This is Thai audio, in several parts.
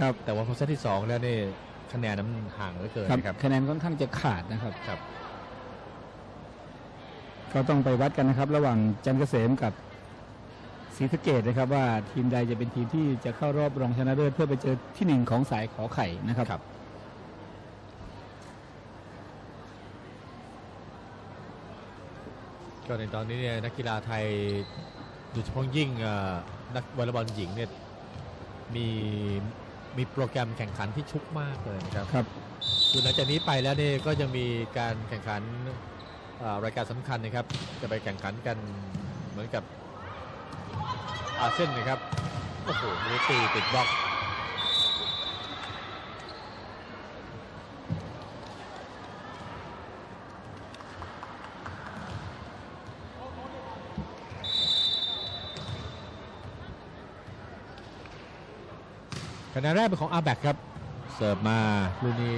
ครับแต่ว่าพอเซตที่สองแล้วนี่คะแนนนั้นห่างเหลือเกินครับนะครับคะแนนค่อนข้างจะขาดนะครับครับ ก็ต้องไปวัดกันนะครับ ระหว่างจันทร์เกษมกับศรีสะเกดนะครับว่าทีมใดจะเป็นทีมที่จะเข้ารอบรองชนะเลิศเพื่อไปเจอที่หนึ่งของสายขอไข่นะครับครับ ก็ในตอนนี้เนี่ยนักกีฬาไทยโดยเฉพาะยิ่งเอ่อนักวอลเลย์บอลหญิงเนี่ยมี มีโปรแกรมแข่งขันที่ชุกมากเลยนะครับครับคือหลังจากนี้ไปแล้วเนี่ยก็ยังมีการแข่งขันเอ่อรายการสำคัญนะครับ จะไปแข่งขันกันเหมือนกับอาเซียนนะครับโอ้โหนี่ตีติดบล็อก คะแนนแรกเป็นของอาแบกครับ เสิร์ฟมาลูกนี้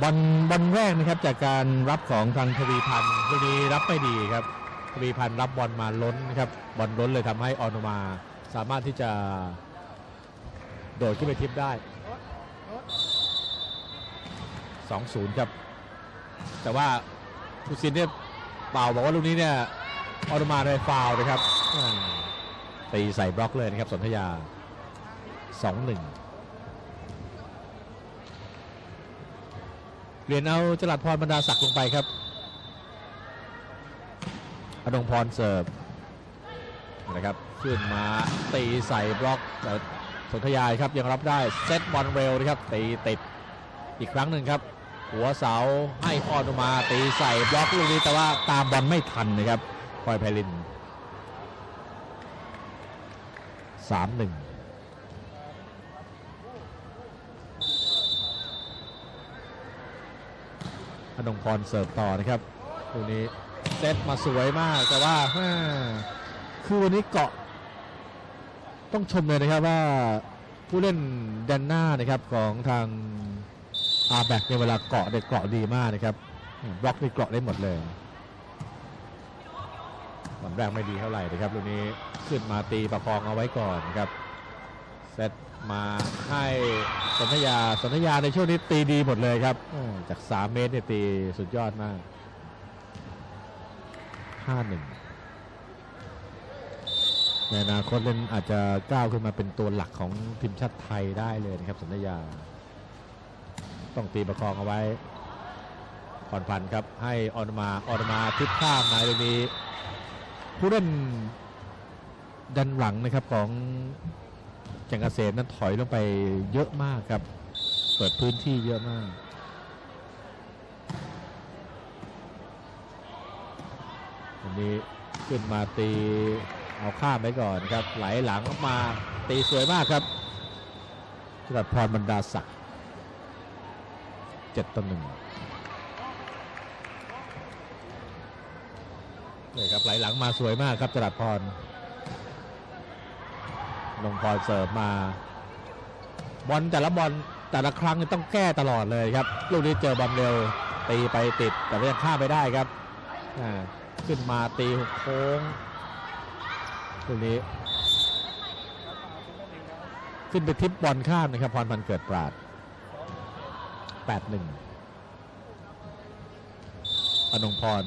บอลบอลแรกนะครับจากการรับของทางทวีพันธ์ลูกนี้รับไม่ดีครับทวีพันธ์รับบอลมาล้นนะครับบอลล้นเลยทำให้ออนุมา สามารถที่จะโดดขึ้นไปทิปได้ 2-0 ครับ แต่ว่าผู้สินเนี่ยเปล่าบอกว่าลูกนี้เนี่ยออนุมาได้ฟาวนะครับตีใส่บล็อกเลยนะครับสนธยา 2 1เรียนเอาจลัดพรบรรดาศักดิ์ลงไปครับอดงพรเสิร์ฟนะครับขึ้นมาตีใส่บล็อกแต่สนธยาครับยังรับได้เซตบอลเร็วนะครับตีติดอีกครั้งหนึ่งครับ หัวเสาให้ออนุมาตีใส่บล็อกลูกนี้แต่ว่าตามบอลไม่ทันนะครับพลอยไพลิน3-1 อดงพรเสิร์ฟต่อนะครับตัวนี้เซตมาสวยมากแต่ว่าคือวันนี้เกาะ ต้องชมเลยนะครับว่าผู้เล่นแดนหน้านะครับของทางอาแบกในเวลาเกาะเด็กเกาะดีมากนะครับบล็อกนี่เกาะได้หมดเลยตอนแรกไม่ดีเท่าไหร่นะครับลูกนี้ขึ้นมาตีประคองเอาไว้ก่อนนะครับ เซตมาให้สนธยาสนธยาในช่วงนี้ตีดีหมดเลยครับอืมจาก 3 เมตรเนี่ยตีสุดยอดมาก 5-1 ในอนาคตเล่นอาจจะก้าวขึ้นมาเป็นตัวหลักของทีมชาติไทยได้เลยนะครับสัญญา ต้องตีประคองเอาไว้ผ่อนพันครับให้ออนมาออนมาทิศข้ามมาตรงนี้ผู้เล่นดันหลังนะครับของ แก่งเกษมนั้นถอยลงไปเยอะมากครับ เปิดพื้นที่เยอะมากวันนี้ขึ้นมาตีเอาข้ามไปก่อนครับ ไหลหลังมาตีสวยมากครับจรัสพรบรรดาศักดิ์เจ็ดต่อหนึ่งนี่ครับไหลหลังมาสวยมากครับจรัสพร ลงพรเสิร์ฟมา บอลแต่ละบอลแต่ละครั้งต้องแก้ตลอดเลยครับ ลูกนี้เจอบอลเร็วตีไปติดแต่ยังข้ามไปได้ครับขึ้นมาตีหกโค้งลูกนี้ขึ้นไปทิปบอลข้ามนะครับพรพันเกิดปราด8-1อนงพร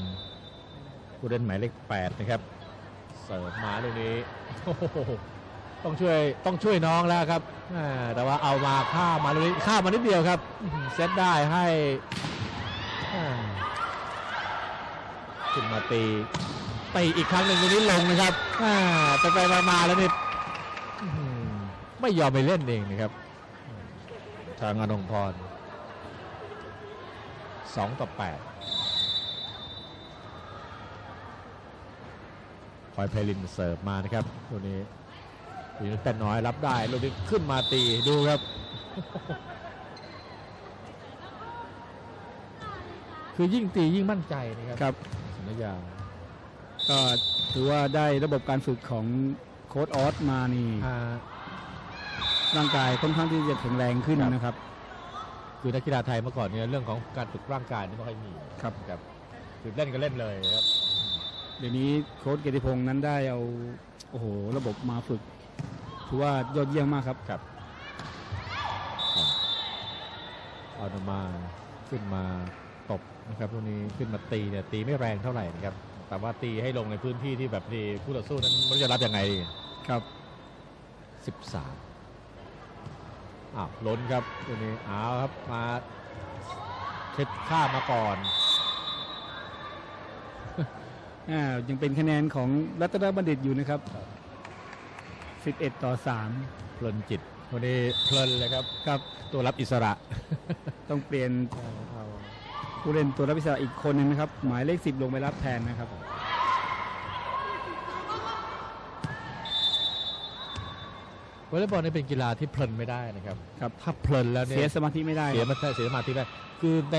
ผู้เล่นหมายเลข8นะครับ เสิร์ฟมาลูกนี้โอ้โห ต้องช่วยต้องช่วยน้องแล้วครับแต่ว่าเอามาข้ามาลูกนี้ข้ามานิดเดียวครับเซตได้ให้ขึ้นมาตีตีอีกครั้งหนึ่งตรงนี้ลงนะครับไปไปมามาแล้วนี่ไม่ยอมไปเล่นเองนะครับ ทางอนงพรสองต่อแปดคอยไพลินเสิร์ฟมานะครับตัวนี้ ทีนี้แต่น้อยรับได้ลูกนี้ขึ้นมาตีดูครับ คือยิ่งตียิ่งมั่นใจนะครับครับสัญญาก็ถือว่าได้ระบบการฝึกของโค้ดออสมานี่ อ่า ร่างกายค่อนข้างที่จะแข็งแรงขึ้นครับ นะครับ คือนักกีฬาไทยเมื่อก่อนเนี่ยเรื่องของการฝึกร่างกายนี่ไม่ค่อยมีครับ ครับคือเล่นก็เล่นเลยครับ เดี๋ยวนี้โค้ชเกียรติพงศ์นั้นได้เอาโอ้โหระบบมาฝึก ถือว่ายอดเยี่ยมมากครับครับอนมาขึ้นมาตบนะครับตรงนี้ขึ้นมาตีเนี่ยตีไม่แรงเท่าไหร่นะครับแต่ว่าตีให้ลงในพื้นที่ที่แบบที่ผู้ต่อสู้นั้นม่นจะรับยังไงครับ13อ้าวล้นครับตัวนี้อ้าวครับมาเช็ดข้ามาก่อนอ่ายังเป็นคะแนนของรัตนบัณฑิตอยู่นะครับ 11 ต่อเพลินจิตวันนี้เพลินเลยครับ3ครับ ตัวรับอิสระ ต้องเปลี่ยนผู้เล่นตัวรับอิสระอีกคนหนึ่งนะครับ หมายเลข 10 ลงไปรับแทนนะครับวอลเลย์บอลนี่เป็นกีฬาที่เพลินไม่ได้นะครับครับ ถ้าเพลินแล้วเนี่ยเสียสมาธิไม่ได้ เสียมาเสียสมาธิได้คือใน